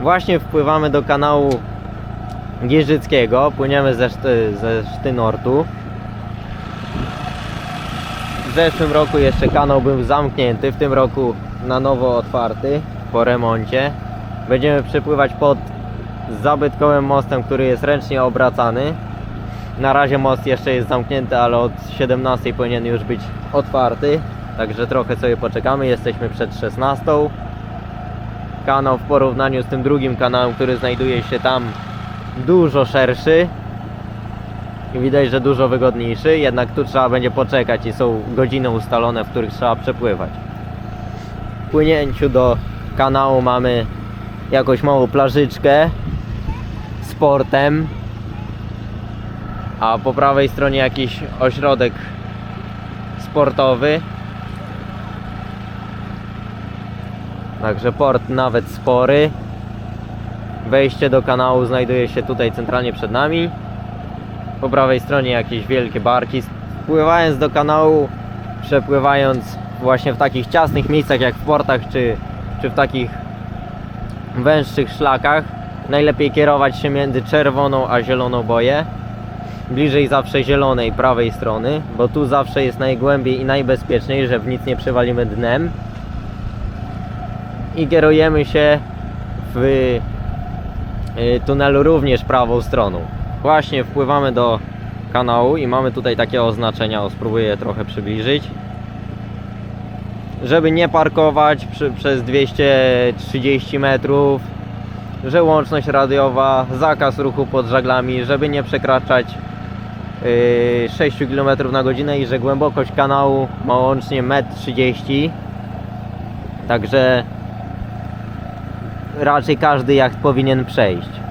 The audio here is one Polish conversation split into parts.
Właśnie wpływamy do kanału Giżyckiego. Płyniemy ze, Szty, ze Sztynortu. W zeszłym roku jeszcze kanał był zamknięty, w tym roku na nowo otwarty po remoncie. Będziemy przepływać pod zabytkowym mostem, który jest ręcznie obracany. Na razie most jeszcze jest zamknięty, ale od 17 powinien już być otwarty. Także trochę sobie poczekamy. Jesteśmy przed 16. Kanał w porównaniu z tym drugim kanałem, który znajduje się tam dużo szerszy. I widać, że dużo wygodniejszy. Jednak tu trzeba będzie poczekać i są godziny ustalone, w których trzeba przepływać. W płynięciu do kanału mamy jakąś małą plażyczkę z portem a po prawej stronie jakiś ośrodek sportowy. Także port nawet spory. Wejście do kanału znajduje się tutaj centralnie przed nami. Po prawej stronie jakieś wielkie barki. Wpływając do kanału, przepływając właśnie w takich ciasnych miejscach jak w portach czy, czy w takich węższych szlakach, najlepiej kierować się między czerwoną a zieloną boję bliżej zawsze zielonej prawej strony, bo tu zawsze jest najgłębiej i najbezpieczniej, że w nic nie przewalimy dnem. I kierujemy się w y, tunelu również prawą stroną. Właśnie wpływamy do kanału i mamy tutaj takie oznaczenia, o spróbuję trochę przybliżyć. Żeby nie parkować przy, przez 230 metrów, że łączność radiowa, zakaz ruchu pod żaglami, żeby nie przekraczać yy, 6 km na godzinę i że głębokość kanału ma łącznie 1,30 m. Także raczej każdy jacht powinien przejść.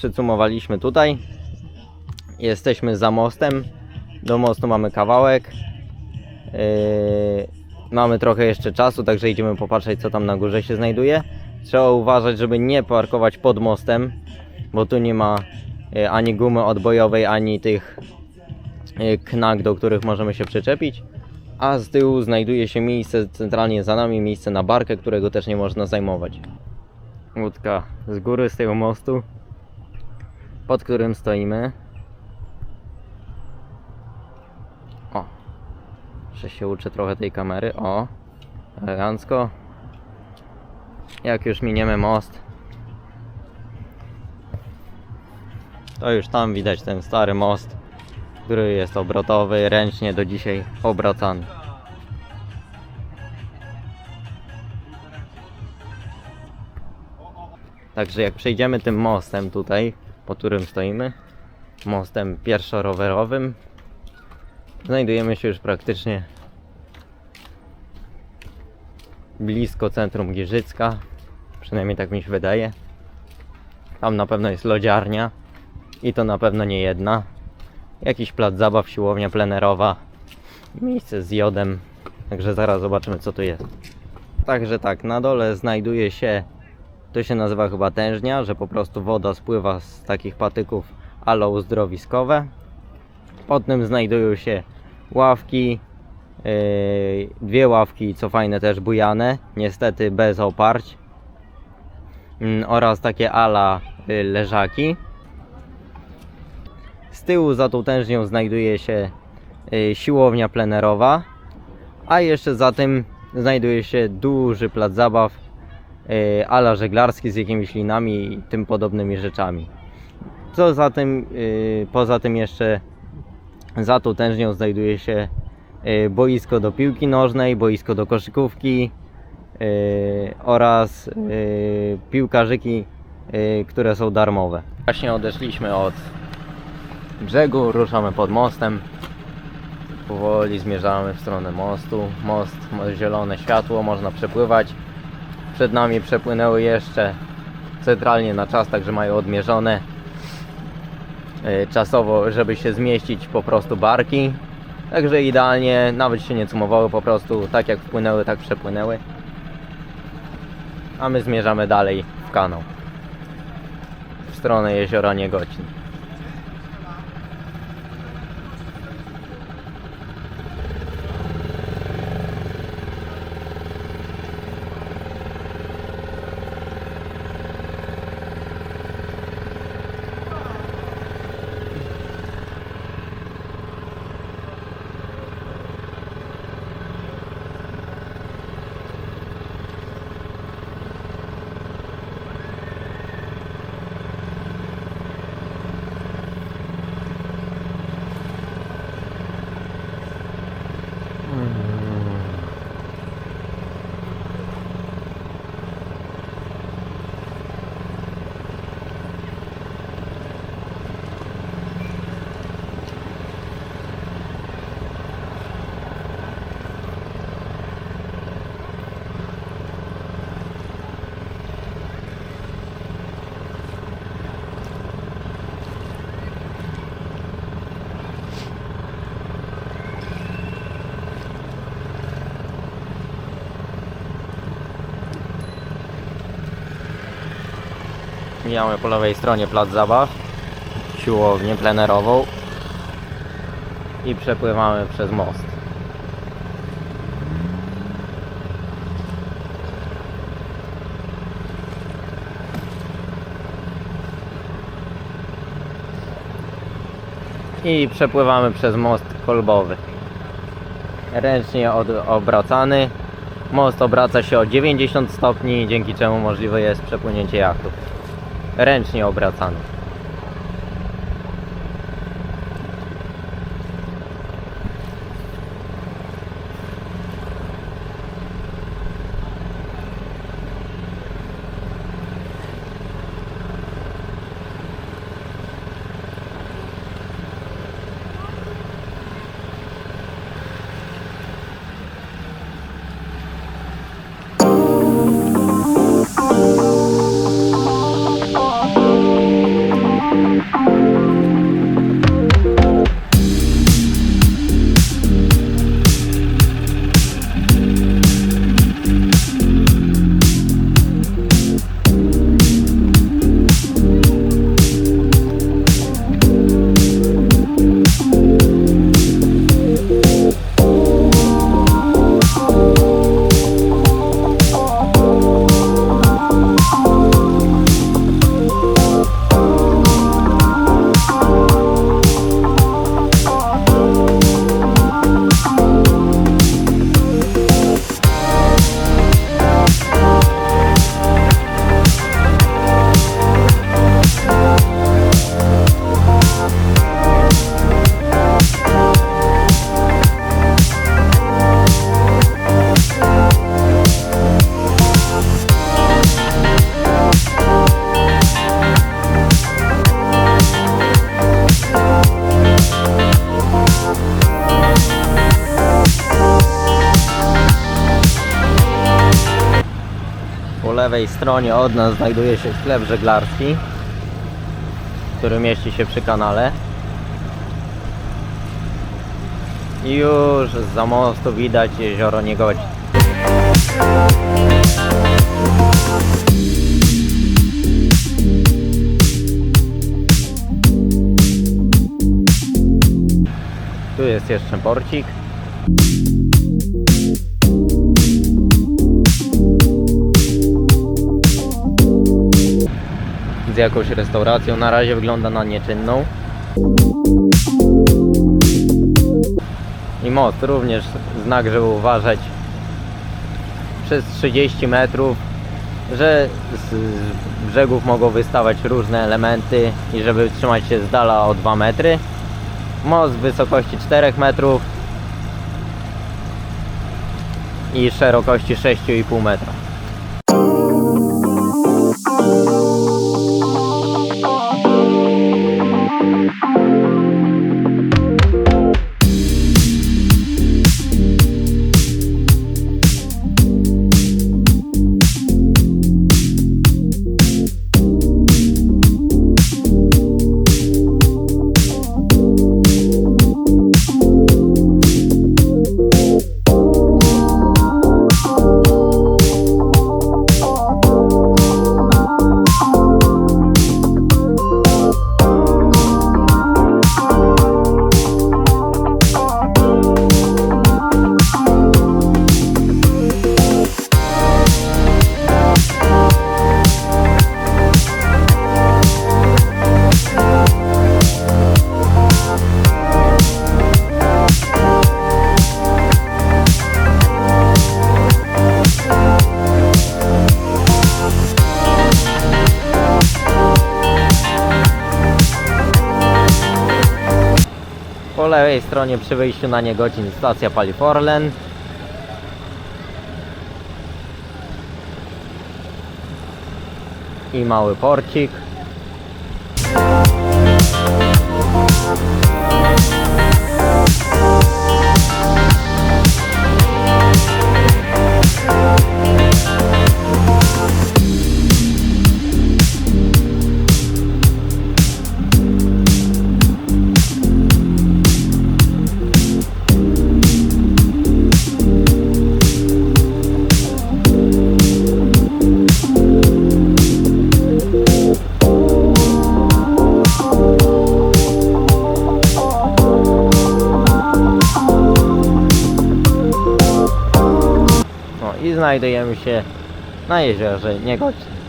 Przycumowaliśmy tutaj. Jesteśmy za mostem. Do mostu mamy kawałek. Yy, mamy trochę jeszcze czasu, także idziemy popatrzeć, co tam na górze się znajduje. Trzeba uważać, żeby nie parkować pod mostem, bo tu nie ma yy, ani gumy odbojowej, ani tych yy, knak, do których możemy się przyczepić. A z tyłu znajduje się miejsce centralnie za nami, miejsce na barkę, którego też nie można zajmować. Łódka z góry, z tego mostu, pod którym stoimy. O, że się uczę trochę tej kamery. O, elegancko. Jak już miniemy most, to już tam widać ten stary most, który jest obrotowy, ręcznie do dzisiaj obracany. Także jak przejdziemy tym mostem tutaj, po którym stoimy, mostem pierwszorowerowym, znajdujemy się już praktycznie blisko centrum Giżycka, przynajmniej tak mi się wydaje. Tam na pewno jest lodziarnia i to na pewno nie jedna. Jakiś plac zabaw, siłownia plenerowa, miejsce z jodem, także zaraz zobaczymy co tu jest. Także tak, na dole znajduje się to się nazywa chyba tężnia, że po prostu woda spływa z takich patyków ale uzdrowiskowe. Pod tym znajdują się ławki, yy, dwie ławki, co fajne też bujane, niestety bez oparć mm, oraz takie ala y, leżaki. Z tyłu za tą tężnią znajduje się y, siłownia plenerowa, a jeszcze za tym znajduje się duży plac zabaw ala żeglarski z jakimiś linami i tym podobnymi rzeczami. Co za tym, e, poza tym jeszcze za tą tężnią znajduje się e, boisko do piłki nożnej, boisko do koszykówki e, oraz e, piłkarzyki, e, które są darmowe. Właśnie odeszliśmy od brzegu, ruszamy pod mostem. Powoli zmierzamy w stronę mostu. Most zielone światło, można przepływać. Przed nami przepłynęły jeszcze centralnie na czas, także mają odmierzone e, czasowo, żeby się zmieścić po prostu barki. Także idealnie, nawet się nie cumowały, po prostu tak jak wpłynęły, tak przepłynęły. A my zmierzamy dalej w kanał. W stronę jeziora Niegocin. Mijamy po lewej stronie plac zabaw, siłownię plenerową i przepływamy przez most. I przepływamy przez most kolbowy. Ręcznie od, obracany. Most obraca się o 90 stopni, dzięki czemu możliwe jest przepłynięcie jachtów ręcznie obracany. Lewej stronie od nas znajduje się sklep żeglarski, który mieści się przy kanale. I już za mostu widać jezioro Niegodzin. Tu jest jeszcze porcik. Jakąś restauracją. Na razie wygląda na nieczynną. I most również znak, żeby uważać przez 30 metrów, że z brzegów mogą wystawać różne elementy i żeby trzymać się z dala o 2 metry. Most wysokości 4 metrów i szerokości 6,5 metra. Po lewej stronie przy wyjściu na Niegocin stacja paliw Orlen. I mały porcik. Znajdujemy się na jeziorze Niegocin.